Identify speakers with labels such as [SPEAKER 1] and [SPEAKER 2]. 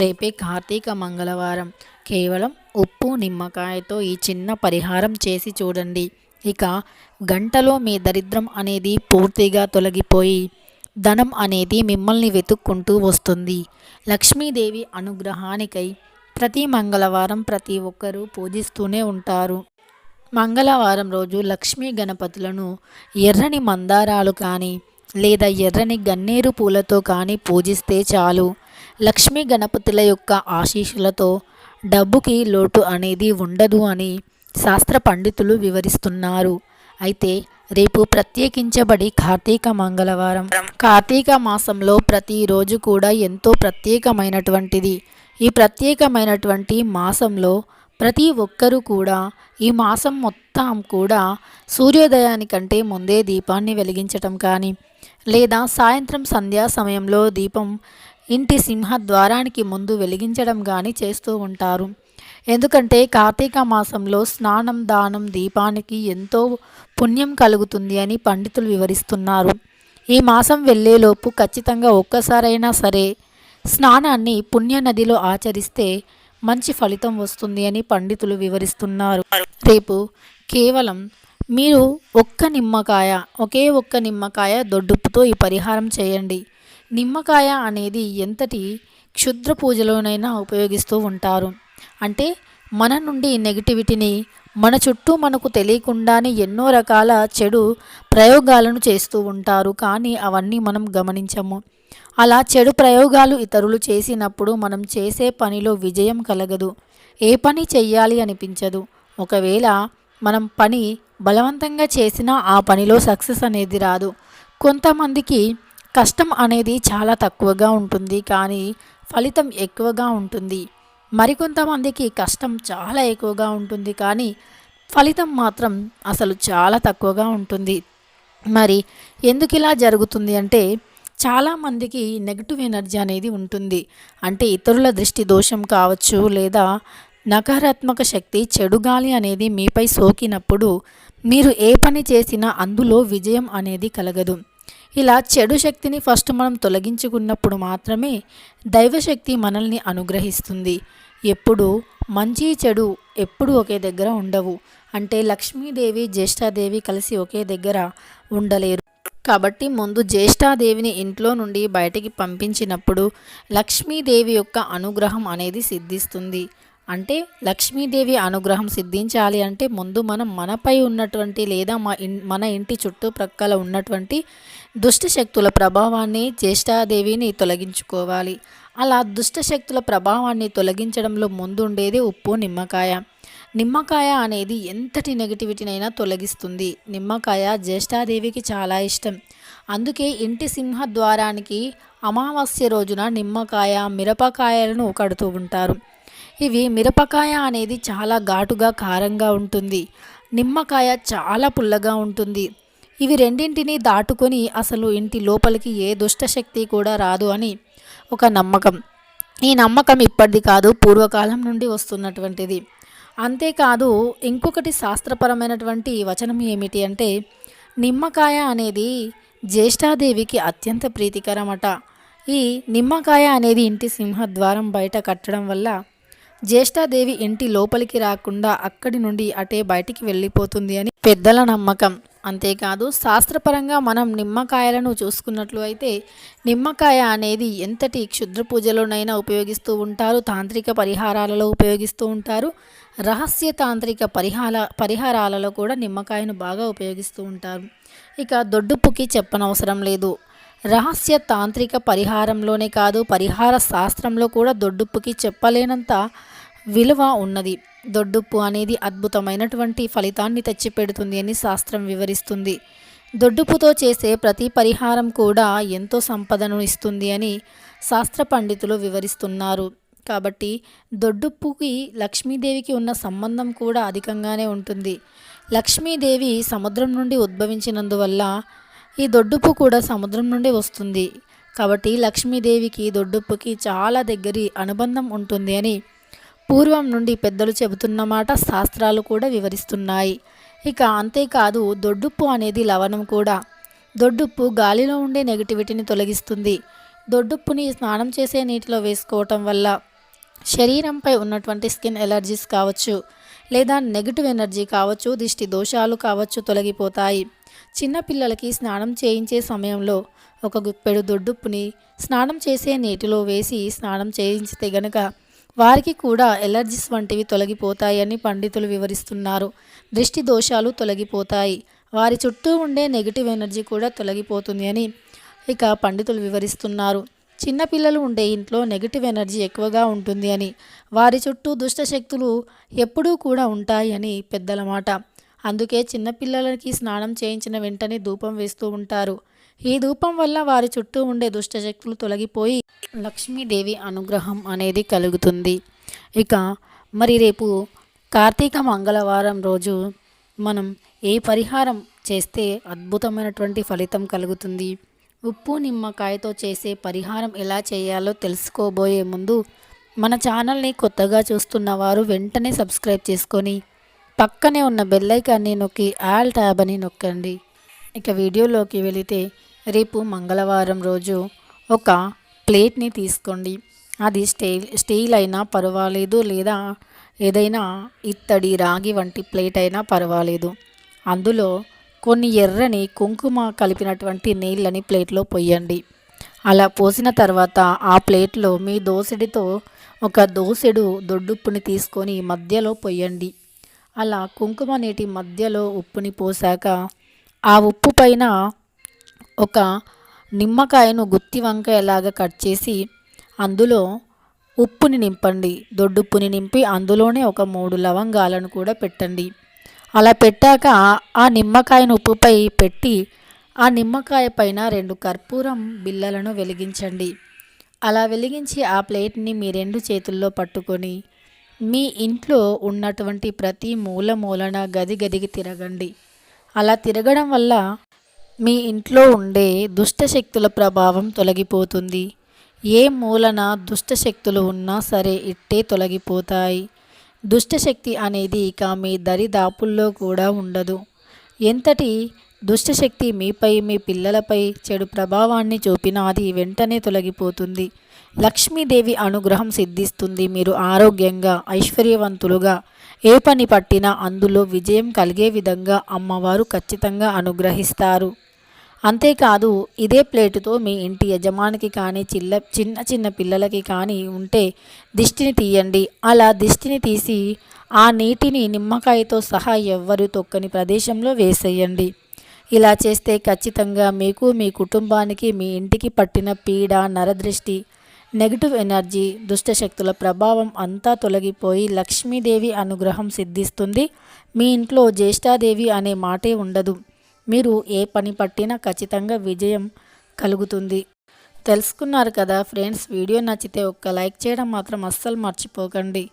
[SPEAKER 1] రేపే కార్తీక మంగళవారం. కేవలం ఉప్పు నిమ్మకాయతో ఈ చిన్న పరిహారం చేసి చూడండి. ఇక గంటలో మీ దరిద్రం అనేది పూర్తిగా తొలగిపోయి ధనం అనేది మిమ్మల్ని వెతుక్కుంటూ వస్తుంది. లక్ష్మీదేవి అనుగ్రహానికై ప్రతి మంగళవారం ప్రతి ఒక్కరూ పూజిస్తూనే ఉంటారు. మంగళవారం రోజు లక్ష్మీ గణపతులను ఎర్రని మందారాలు కానీ లేదా ఎర్రని గన్నేరు పూలతో కానీ పూజిస్తే చాలు. లక్ష్మీ గణపతుల యొక్క ఆశీస్సులతో డబ్బుకి లోటు అనేది ఉండదు అని శాస్త్ర పండితులు వివరిస్తున్నారు. అయితే రేపు ప్రత్యేకించబడి కార్తీక మంగళవారం. కార్తీక మాసంలో ప్రతిరోజు కూడా ఎంతో ప్రత్యేకమైనటువంటిది. ఈ ప్రత్యేకమైనటువంటి మాసంలో ప్రతి ఒక్కరూ కూడా ఈ మాసం మొత్తం కూడా సూర్యోదయానికంటే ముందే దీపాన్ని వెలిగించటం కానీ లేదా సాయంత్రం సంధ్యా సమయంలో దీపం ఇంటి సింహద్వారానికి ముందు వెలిగించడం కానీ చేస్తూ ఉంటారు. ఎందుకంటే కార్తీక మాసంలో స్నానం దానం దీపానికి ఎంతో పుణ్యం కలుగుతుంది అని పండితులు వివరిస్తున్నారు. ఈ మాసం వెళ్ళేలోపు ఖచ్చితంగా ఒక్కసారైనా సరే స్నానాన్ని పుణ్యనదిలో ఆచరిస్తే మంచి ఫలితం వస్తుంది అని పండితులు వివరిస్తున్నారు. రేపు కేవలం మీరు ఒక్క నిమ్మకాయ ఒకే ఒక్క నిమ్మకాయ దొడ్డుప్పుతో ఈ పరిహారం చేయండి. నిమ్మకాయ అనేది ఎంతటి క్షుద్ర పూజలోనైనా ఉపయోగిస్తూ ఉంటారు. అంటే మన నుండి నెగిటివిటీని మన చుట్టూ మనకు తెలియకుండానే ఎన్నో రకాల చెడు ప్రయోగాలను చేస్తూ ఉంటారు. కానీ అవన్నీ మనం గమనించము. అలా చెడు ప్రయోగాలు ఇతరులు చేసినప్పుడు మనం చేసే పనిలో విజయం కలగదు. ఏ పని చెయ్యాలి అనిపించదు. ఒకవేళ మనం పని బలవంతంగా చేసినా ఆ పనిలో సక్సెస్ అనేది రాదు. కొంతమందికి కష్టం అనేది చాలా తక్కువగా ఉంటుంది కానీ ఫలితం ఎక్కువగా ఉంటుంది. మరికొంతమందికి కష్టం చాలా ఎక్కువగా ఉంటుంది కానీ ఫలితం మాత్రం అసలు చాలా తక్కువగా ఉంటుంది. మరి ఎందుకు ఇలా జరుగుతుంది అంటే చాలామందికి నెగిటివ్ ఎనర్జీ అనేది ఉంటుంది. అంటే ఇతరుల దృష్టి దోషం కావచ్చు లేదా నకారాత్మక శక్తి చెడు గాలి అనేది మీపై సోకినప్పుడు మీరు ఏ పని చేసినా అందులో విజయం అనేది కలగదు. ఇలా చెడు శక్తిని ఫస్ట్ మనం తొలగించుకున్నప్పుడు మాత్రమే దైవశక్తి మనల్ని అనుగ్రహిస్తుంది. ఎప్పుడు మంచి చెడు ఎప్పుడు ఒకే దగ్గర ఉండవు. అంటే లక్ష్మీదేవి జ్యేష్ఠాదేవి కలిసి ఒకే దగ్గర ఉండలేరు. కాబట్టి ముందు జ్యేష్ఠాదేవిని ఇంట్లో నుండి బయటికి పంపించినప్పుడు లక్ష్మీదేవి యొక్క అనుగ్రహం అనేది సిద్ధిస్తుంది. అంటే లక్ష్మీదేవి అనుగ్రహం సిద్ధించాలి అంటే ముందు మనం మనపై ఉన్నటువంటి లేదా మా మన ఇంటి చుట్టుప్రక్కల ఉన్నటువంటి దుష్ట శక్తుల ప్రభావాన్ని జ్యేష్ఠాదేవిని తొలగించుకోవాలి. అలా దుష్ట శక్తుల ప్రభావాన్ని తొలగించడంలో ముందుండేది ఉప్పు నిమ్మకాయ. నిమ్మకాయ అనేది ఎంతటి నెగిటివిటీనైనా తొలగిస్తుంది. నిమ్మకాయ జ్యేష్ఠాదేవికి చాలా ఇష్టం. అందుకే ఇంటి సింహద్వారానికి అమావాస్య రోజున నిమ్మకాయ మిరపకాయలను కడుతూ ఉంటారు. ఇవి మిరపకాయ అనేది చాలా ఘాటుగా కారంగా ఉంటుంది. నిమ్మకాయ చాలా పుల్లగా ఉంటుంది. ఇవి రెండింటిని దాటుకొని అసలు ఇంటి లోపలికి ఏ దుష్టశక్తి కూడా రాదు అని ఒక నమ్మకం. ఈ నమ్మకం ఇప్పటిది కాదు పూర్వకాలం నుండి వస్తున్నటువంటిది. అంతేకాదు ఇంకొకటి శాస్త్రపరమైనటువంటి వచనం ఏమిటి అంటే నిమ్మకాయ అనేది జ్యేష్ఠాదేవికి అత్యంత ప్రీతికరమట. ఈ నిమ్మకాయ అనేది ఇంటి సింహద్వారం బయట కట్టడం వల్ల జ్యేష్ఠాదేవి ఇంటి లోపలికి రాకుండా అక్కడి నుండి అటే బయటికి వెళ్ళిపోతుంది అని పెద్దల నమ్మకం. అంతేకాదు శాస్త్రపరంగా మనం నిమ్మకాయలను చూసుకున్నట్లు అయితే నిమ్మకాయ అనేది ఎంతటి క్షుద్ర పూజలోనైనా ఉపయోగిస్తూ ఉంటారు తాంత్రిక పరిహారాలలో ఉపయోగిస్తూ ఉంటారు. రహస్య తాంత్రిక పరిహార పరిహారాలలో కూడా నిమ్మకాయను బాగా ఉపయోగిస్తూ ఉంటారు. ఇక దొడ్డుప్పుకి చెప్పనవసరం లేదు. రహస్య తాంత్రిక పరిహారంలోనే కాదు పరిహార శాస్త్రంలో కూడా దొడ్డుప్పుకి చెప్పలేనంత విలువ ఉన్నది. దొడ్డుప్పు అనేది అద్భుతమైనటువంటి ఫలితాన్ని తెచ్చిపెడుతుంది అని శాస్త్రం వివరిస్తుంది. దొడ్డుప్పుతో చేసే ప్రతి పరిహారం కూడా ఎంతో సంపదను ఇస్తుంది అని శాస్త్ర పండితులు వివరిస్తున్నారు. కాబట్టి దొడ్డుప్పుకి లక్ష్మీదేవికి ఉన్న సంబంధం కూడా అధికంగానే ఉంటుంది. లక్ష్మీదేవి సముద్రం నుండి ఉద్భవించినందువల్ల ఈ దొడ్డుప్పు కూడా సముద్రం నుండి వస్తుంది. కాబట్టి లక్ష్మీదేవికి దొడ్డుప్పుకి చాలా దగ్గరి అనుబంధం ఉంటుంది అని పూర్వం నుండి పెద్దలు చెబుతున్నమాట శాస్త్రాలు కూడా వివరిస్తున్నాయి. ఇక అంతేకాదు దొడ్డుప్పు అనేది లవణం కూడా. దొడ్డుప్పు గాలిలో ఉండే నెగిటివిటీని తొలగిస్తుంది. దొడ్డుప్పుని స్నానం చేసే నీటిలో వేసుకోవటం వల్ల శరీరంపై ఉన్నటువంటి స్కిన్ ఎలర్జీస్ కావచ్చు లేదా నెగిటివ్ ఎనర్జీ కావచ్చు దిష్టి దోషాలు కావచ్చు తొలగిపోతాయి. చిన్నపిల్లలకి స్నానం చేయించే సమయంలో ఒక గుప్పెడు దొడ్డుప్పుని స్నానం చేసే నీటిలో వేసి స్నానం చేయించితే గనక వారికి కూడా ఎలర్జీస్ వంటివి తొలగిపోతాయని పండితులు వివరిస్తున్నారు. దృష్టి దోషాలు తొలగిపోతాయి. వారి చుట్టూ ఉండే నెగిటివ్ ఎనర్జీ కూడా తొలగిపోతుంది అని ఇక పండితులు వివరిస్తున్నారు. చిన్నపిల్లలు ఉండే ఇంట్లో నెగిటివ్ ఎనర్జీ ఎక్కువగా ఉంటుంది అని వారి చుట్టూ దుష్ట శక్తులు ఎప్పుడూ కూడా ఉంటాయి అని పెద్దల మాట అందుకే చిన్నపిల్లలకి స్నానం చేయించిన వెంటనే ధూపం వేస్తూ ఉంటారు. ఈ ధూపం వల్ల వారి చుట్టూ ఉండే దుష్టశక్తులు తొలగిపోయి లక్ష్మీదేవి అనుగ్రహం అనేది కలుగుతుంది. ఇక మరి రేపు కార్తీక మంగళవారం రోజు మనం ఏ పరిహారం చేస్తే అద్భుతమైనటువంటి ఫలితం కలుగుతుంది? ఉప్పు నిమ్మకాయతో చేసే పరిహారం ఎలా చేయాలో తెలుసుకోబోయే ముందు మన ఛానల్ని కొత్తగా చూస్తున్న వారు వెంటనే సబ్స్క్రైబ్ చేసుకొని పక్కనే ఉన్న బెల్లైకాన్ని నొక్కి ఆల్ ట్యాబ్ అని నొక్కండి. ఇక వీడియోలోకి వెళితే రేపు మంగళవారం రోజు ఒక ప్లేట్ని తీసుకోండి. అది స్టీల్ స్టీల్ అయినా పర్వాలేదు లేదా ఏదైనా ఇత్తడి రాగి వంటి ప్లేట్ అయినా పర్వాలేదు. అందులో కొన్ని ఎర్రని కుంకుమ కలిపినటువంటి నీళ్ళని ప్లేట్లో పొయ్యండి అలా పోసిన తర్వాత ఆ ప్లేట్లో మీ దోసెడితో ఒక దోసెడు దొడ్డుప్పుని తీసుకొని మధ్యలో పొయ్యండి అలా కుంకుమ నీటి మధ్యలో ఉప్పుని పోసాక ఆ ఉప్పు పైన ఒక నిమ్మకాయను గుత్తి వంకాయలాగా కట్ చేసి అందులో ఉప్పుని నింపండి. దొడ్డుప్పుని నింపి అందులోనే ఒక మూడు లవంగాలను కూడా పెట్టండి. అలా పెట్టాక ఆ నిమ్మకాయను ఉప్పుపై పెట్టి ఆ నిమ్మకాయ పైన రెండు కర్పూరం బిళ్ళలను వెలిగించండి. అలా వెలిగించి ఆ ప్లేట్ని మీ రెండు చేతుల్లో పట్టుకొని మీ ఇంట్లో ఉన్నటువంటి ప్రతి మూల మూలన గది గదికి తిరగండి. అలా తిరగడం వల్ల మీ ఇంట్లో ఉండే దుష్టశక్తుల ప్రభావం తొలగిపోతుంది. ఏ మూలన దుష్టశక్తులు ఉన్నా సరే ఇట్టే తొలగిపోతాయి. దుష్టశక్తి అనేది ఇక మీ దరిదాపుల్లో కూడా ఉండదు. ఎంతటి దుష్టశక్తి మీపై మీ పిల్లలపై చెడు ప్రభావాన్ని చూపినా అది వెంటనే తొలగిపోతుంది. లక్ష్మీదేవి అనుగ్రహం సిద్ధిస్తుంది. మీరు ఆరోగ్యంగా ఐశ్వర్యవంతులుగా ఏ పని పట్టినా అందులో విజయం కలిగే విధంగా అమ్మవారు ఖచ్చితంగా అనుగ్రహిస్తారు. అంతేకాదు ఇదే ప్లేటుతో మీ ఇంటి యజమానికి కానీ చిల్ల చిన్న చిన్న పిల్లలకి కానీ ఉంటే దిష్టిని తీయండి. అలా దిష్టిని తీసి ఆ నీటిని నిమ్మకాయతో సహా ఎవ్వరు తొక్కని ప్రదేశంలో వేసేయండి. ఇలా చేస్తే ఖచ్చితంగా మీకు మీ కుటుంబానికి మీ ఇంటికి పట్టిన పీడ నరదృష్టి నెగిటివ్ ఎనర్జీ దుష్టశక్తుల ప్రభావం అంతా తొలగిపోయి లక్ష్మీదేవి అనుగ్రహం సిద్ధిస్తుంది. మీ ఇంట్లో జ్యేష్ఠాదేవి అనే మాటే ఉండదు. మీరు ఏ పని పట్టినా ఖచ్చితంగా విజయం కలుగుతుంది. తెలుసుకున్నారు కదా ఫ్రెండ్స్ వీడియో నచ్చితే ఒక్క లైక్ చేయడం మాత్రం అస్సలు మర్చిపోకండి.